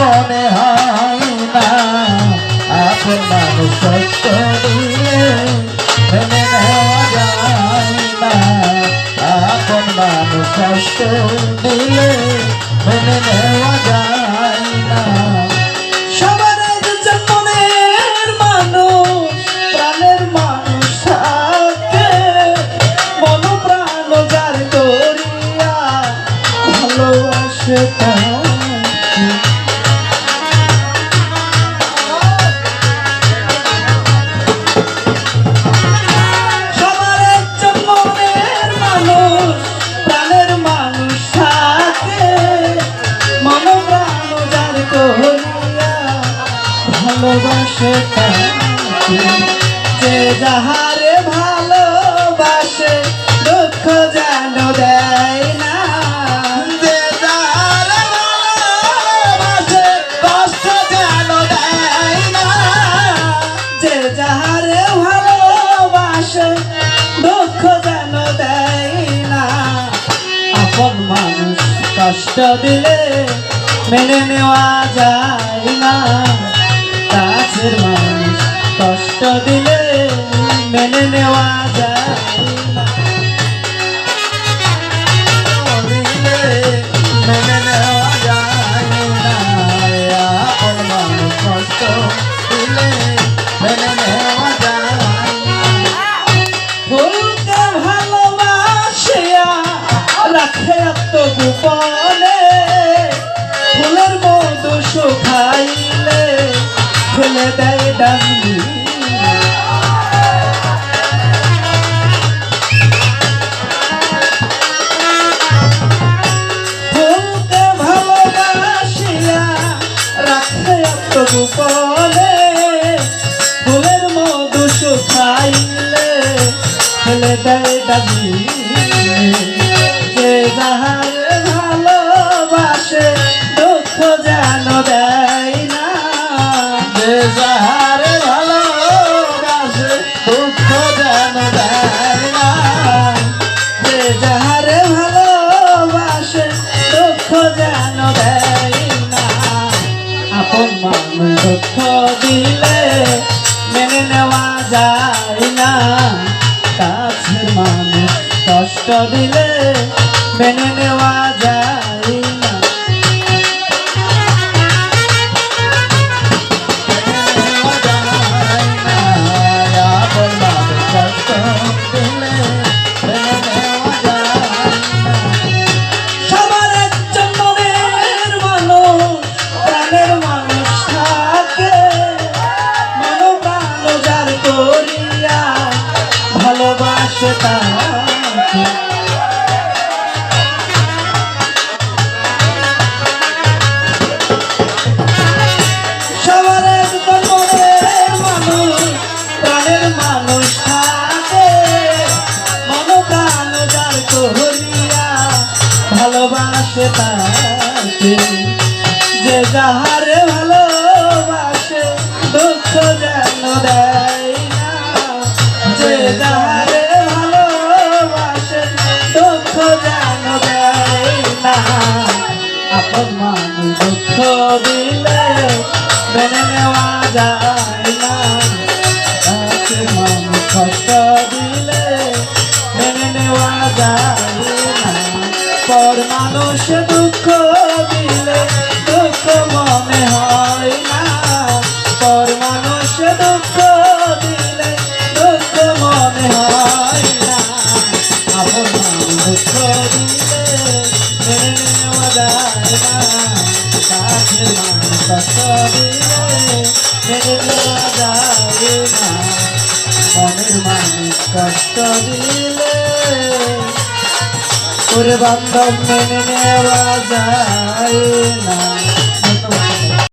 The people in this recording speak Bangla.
মনে হয় না। আপন মানুষ কষ্ট দিলে মেনে নেওয়া যায় না। আপন মানুষ কষ্ট যায় না। তাকে। যে যাহারে ভালোবাসে, দুঃখ যেন দেয় না। যে যাহারে ভালোবাসে, কষ্ট যেন দেয় না। যে যাহারে ভালোবাসে, দুঃখ যেন দেয় না। আপন মানুষ কষ্ট দিলে মেনে নেওয়া যায় না। গোপনে ফুলের মধু শুকাইলে ফেলে দেয় ডাঙ্গি। গোপনে ফুলের মধু শুকাইলে ফেলে দেয় ডাবি যে যাহার দিলে মেনে নেওয়া যায় না। কাছের মানুষ কষ্ট দিলে মেনে নেওয়া ভালোবাসে তাকে, যে যাহারে ভালোবাসে, দুঃখ যেন দেয় না। যে যাহারে ভালোবাসে, দুঃখ যেন দেয় না। আপন মানুষ দুঃখ দিলে মেনে নেওয়া যায় না। মানুষ কষ্ট দিলে মেনে নেওয়া যায় পর মানুষ দুঃখ দিলে, দুঃখ মনে হয় না। পর মানুষ দুঃখ দিলে, দুঃখ মনে হয় না। আপন দুঃখ দিলে, মেনে নেওয়া যায় কষ্ট দিলে, মেনে মানুষ কষ্ট দিলে ওরে বান্ধব মেনে নেওয়া যায় না।